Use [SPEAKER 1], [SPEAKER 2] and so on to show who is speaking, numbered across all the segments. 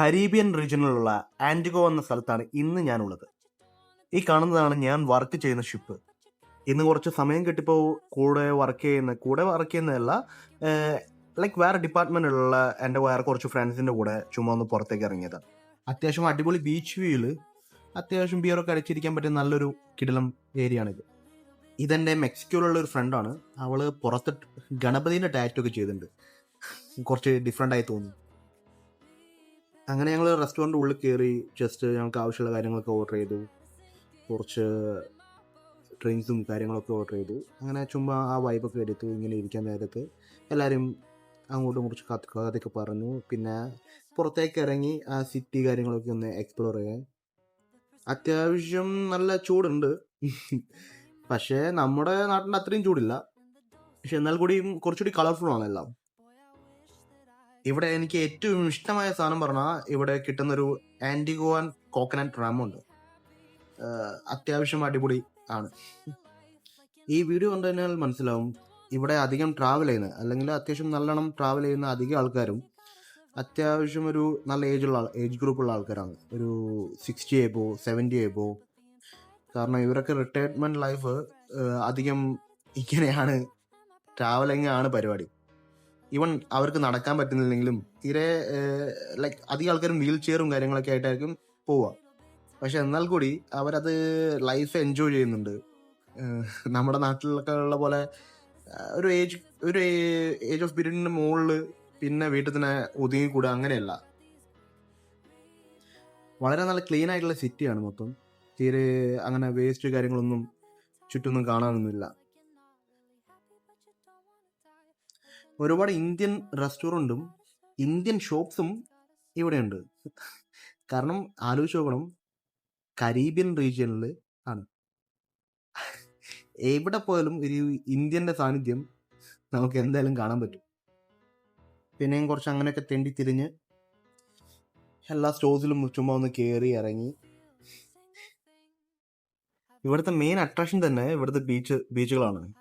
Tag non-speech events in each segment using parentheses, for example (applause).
[SPEAKER 1] Caribbean റീജിയനിലുള്ള Antigua എന്ന സ്ഥലത്താണ് ഇന്ന് ഞാനുള്ളത്. ഈ കാണുന്നതാണ് ഞാൻ വർക്ക് ചെയ്യുന്ന ഷിപ്പ്. ഇന്ന് കുറച്ച് സമയം കിട്ടിയപ്പോൾ കൂടെ വർക്ക് ചെയ്യുന്ന കൂടെ വർക്ക് ചെയ്യുന്നതല്ല ലൈക്ക് വേറെ ഡിപ്പാർട്ട്മെന്റിലുള്ള എന്റെ വേറെ കുറച്ച് ഫ്രണ്ട്സിന്റെ കൂടെ ചുമ്മാ ഒന്ന് പുറത്തേക്ക് ഇറങ്ങിയത്. അത്യാവശ്യം അടിപൊളി ബീച്ച് വ്യൂയിൽ അത്യാവശ്യം ബിയറൊക്കെ അടിച്ചിരിക്കാൻ പറ്റിയ നല്ലൊരു കിടിലം ആണിത് ഇതെന്റെ മെക്സിക്കോയിലുള്ള ഒരു ഫ്രണ്ടാണ് അവൾ പുറത്ത് ഗണപതിന്റെ ടാറ്റു ഒക്കെ ചെയ്തിട്ടുണ്ട്. കുറച്ച് ഡിഫറെന്റ് ആയി തോന്നി അങ്ങനെ ഞങ്ങൾ റെസ്റ്റോറന്റ് ഉള്ളിൽ കയറി ജസ്റ്റ് ഞങ്ങൾക്ക് ആവശ്യമുള്ള കാര്യങ്ങളൊക്കെ ഓർഡർ ചെയ്തു. കുറച്ച് ഡ്രിങ്ക്സും കാര്യങ്ങളൊക്കെ ഓർഡർ ചെയ്തു. അങ്ങനെ ചുമ്മാ ആ വൈബൊക്കെ എടുത്തു ഇങ്ങനെ ഇരിക്കാൻ നേരത്ത് എല്ലാവരും അങ്ങോട്ടും കുറച്ച് കഥ കഥയൊക്കെ പറഞ്ഞു. പിന്നെ പുറത്തേക്ക് ഇറങ്ങി ആ സിറ്റി കാര്യങ്ങളൊക്കെ ഒന്ന് എക്സ്പ്ലോർ ചെയ്യാൻ. അത്യാവശ്യം നല്ല ചൂടുണ്ട്. പക്ഷേ നമ്മുടെ നാട്ടിന്റെ അത്രയും ചൂടില്ല. പക്ഷെ എന്നാൽ കൂടിയും കുറച്ചുകൂടി കളർഫുൾ ആണ് എല്ലാം. ഇവിടെ എനിക്ക് ഏറ്റവും ഇഷ്ടമായ സാധനം പറഞ്ഞാൽ ഇവിടെ കിട്ടുന്നൊരു ആന്റിഗോവൻ കോക്കനട്ട് റാം ഉണ്ട്. അത്യാവശ്യം അടിപൊളി ആണ്. ഈ വീഡിയോ കണ്ടു മനസ്സിലാവും ഇവിടെ അധികം ട്രാവൽ ചെയ്യുന്ന അല്ലെങ്കിൽ അത്യാവശ്യം നല്ലോണം ട്രാവൽ ചെയ്യുന്ന അധികം ആൾക്കാരും അത്യാവശ്യം ഒരു നല്ല ഏജുള്ള ഏജ് ഗ്രൂപ്പുള്ള ആൾക്കാരാണ്. ഒരു സിക്സ്റ്റി എബോ സെവന്റി എബോ കാരണം ഇവരൊക്കെ റിട്ടയർമെന്റ് ലൈഫ് അധികം ഇങ്ങനെയാണ് ട്രാവലിംഗ് ആണ് പരിപാടി. ഈവൻ അവർക്ക് നടക്കാൻ പറ്റുന്നില്ലെങ്കിലും തീരെ ലൈക്ക് അധികം ആൾക്കാരും വീൽ ചെയറും കാര്യങ്ങളൊക്കെ ആയിട്ടായിരിക്കും പോവുക. പക്ഷെ എന്നാൽ കൂടി അവരത് ലൈഫ് എൻജോയ് ചെയ്യുന്നുണ്ട്. നമ്മുടെ നാട്ടിലൊക്കെ ഉള്ള പോലെ ഒരു ഏജ് ഒരു ഏജ് ഓഫ് പീരീഡിന് മുകളിൽ പിന്നെ വീട്ടിൽ തന്നെ ഒതുങ്ങിക്കൂടുക അങ്ങനെയല്ല. വളരെ നല്ല ക്ലീൻ ആയിട്ടുള്ള സിറ്റിയാണ് മൊത്തം. തീരെ അങ്ങനെ വേസ്റ്റ് കാര്യങ്ങളൊന്നും ചുറ്റൊന്നും കാണാനൊന്നുമില്ല. ഒരുപാട് ഇന്ത്യൻ റെസ്റ്റോറന്റും ഇന്ത്യൻ ഷോപ്സും ഇവിടെയുണ്ട്. കാരണം ആലോചിച്ച് നോക്കണം. കരീബിയൻ റീജിയനിൽ ആണ്. എവിടെ പോയാലും ഒരു ഇന്ത്യന്റെ സാന്നിധ്യം നമുക്ക് എന്തായാലും കാണാൻ പറ്റും. പിന്നെയും കുറച്ച് അങ്ങനെയൊക്കെ തെണ്ടി തിരിഞ്ഞ് എല്ലാ സ്റ്റോഴ്സിലും ചുമ്മാ ഒന്ന് കയറി ഇറങ്ങി. ഇവിടുത്തെ മെയിൻ അട്രാക്ഷൻ തന്നെ ഇവിടുത്തെ ബീച്ച് ബീച്ചുകളാണ്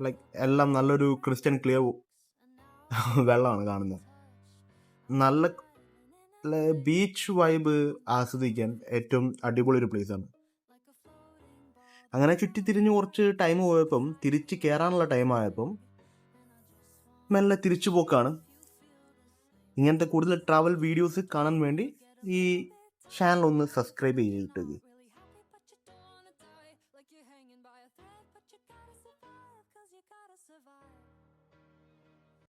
[SPEAKER 1] ലൈക്ക് എല്ലാം നല്ലൊരു ക്രിസ്ത്യൻ ക്ലിയർ (laughs) വെള്ളമാണ് കാണുന്നത്. നല്ല ബീച്ച് വൈബ് ആസ്വദിക്കാൻ ഏറ്റവും അടിപൊളി ഒരു പ്ലേസാണ് അങ്ങനെ ചുറ്റി തിരിഞ്ഞ് കുറച്ച് ടൈം പോയപ്പം തിരിച്ച് കയറാനുള്ള ടൈം ആയപ്പം മെല്ലെ തിരിച്ചു പോക്കാണ്. ഇങ്ങനത്തെ കൂടുതൽ ട്രാവൽ വീഡിയോസ് കാണാൻ വേണ്ടി ഈ ചാനൽ ഒന്ന് സബ്സ്ക്രൈബ് ചെയ്തിട്ട് survive.